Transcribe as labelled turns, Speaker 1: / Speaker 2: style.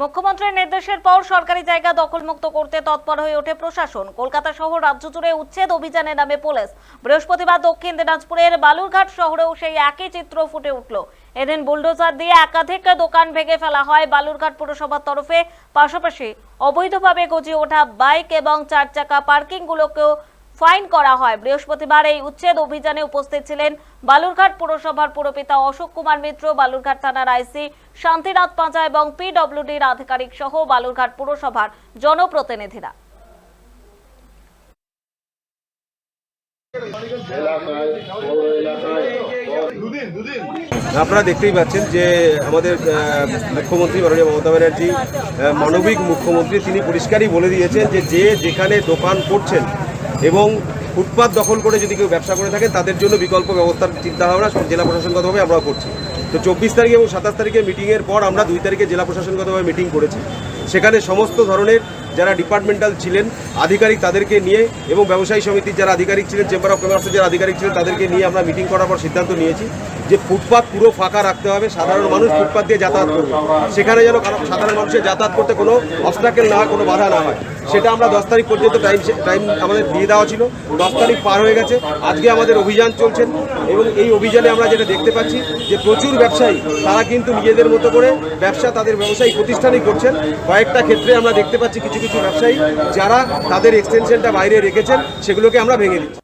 Speaker 1: মুখ্যমন্ত্রীর নির্দেশের পর সরকারি জায়গা দখলমুক্ত করতে তৎপর হয়ে ওঠে প্রশাসন। কলকাতা সহ রাজ্য জুড়ে উচ্ছেদ অভিযানে নামে পুলিশ। বৃহস্পতিবার দক্ষিণ দিনাজপুরের বালুরঘাট শহরেও সেই একই চিত্র ফুটে উঠল। এদিন বুলডোজার দিয়ে একাধিক দোকান ভেঙে ফেলা হয় বালুরঘাট পুরসভার তরফে। পাশাপাশি অবৈধভাবে গজিয়ে ওঠা বাইক এবং চার চাকা পার্কিংগুলোকেও ফাইন করা হয়। বৃহস্পতিবার এই উচ্ছেদ অভিযানে উপস্থিত ছিলেন বালুরঘাট পুরসভার পুরপিতা অশোক কুমার মিত্র, বালুরঘাট থানার আইসি শান্তিনাথ পাঁচা এবং পিডব্লিউডির আধিকারিক সহ বালুরঘাট পুরসভার জনপ্রতিনিধিরা।
Speaker 2: আপনারা দেখতেই পাচ্ছেন যে আমাদের মুখ্যমন্ত্রী মাননীয় মমতা ব্যানার্জি মানবিক মুখ্যমন্ত্রী, তিনি পরিষ্কারই বলে দিয়েছেন যে যে যেখানে দোকান করছেন এবং ফুটপাত দখল করে যদি কেউ ব্যবসা করে থাকেন তাদের জন্য বিকল্প ব্যবস্থার চিন্তাভাবনা জেলা প্রশাসনগতভাবে আমরা করছি। তো চব্বিশ তারিখ এবং সাতাশ তারিখে মিটিংয়ের পর আমরা দুই তারিখে জেলা প্রশাসনগতভাবে মিটিং করেছি। সেখানে সমস্ত ধরনের যারা ডিপার্টমেন্টাল ছিলেন, আধিকারিক তাদেরকে নিয়ে এবং ব্যবসায়ী সমিতির যারা আধিকারিক ছিলেন চেম্বার অফ কমার্সের যারা আধিকারিক ছিলেন, তাদেরকে নিয়ে আমরা মিটিং করার পর সিদ্ধান্ত নিয়েছি যে ফুটপাত পুরো ফাঁকা রাখতে হবে, সাধারণ মানুষ ফুটপাত দিয়ে যাতায়াত করবে। সেখানে যেন সাধারণ মানুষের যাতায়াত করতে কোনো অবস্টাকেল না কোনো বাধা না হয়। সেটা আমরা দশ তারিখ পর্যন্ত টাইম টাইম আমাদের দিয়ে দেওয়া ছিল। দশ তারিখ পার হয়ে গেছে। আজকে আমাদের অভিযান চলছে এবং এই অভিযানে আমরা যেটা দেখতে পাচ্ছি যে প্রচুর ব্যবসায়ী, তারা কিন্তু নিজেদের মতো করে ব্যবসা তাদের ব্যবসায়ী প্রতিষ্ঠানই করছেন। কয়েকটা ক্ষেত্রে আমরা দেখতে পাচ্ছি কিছু কিছু ব্যবসায়ী যারা তাদের এক্সটেনশনটা বাইরে রেখেছেন, সেগুলোকে আমরা ভেঙে দিচ্ছি।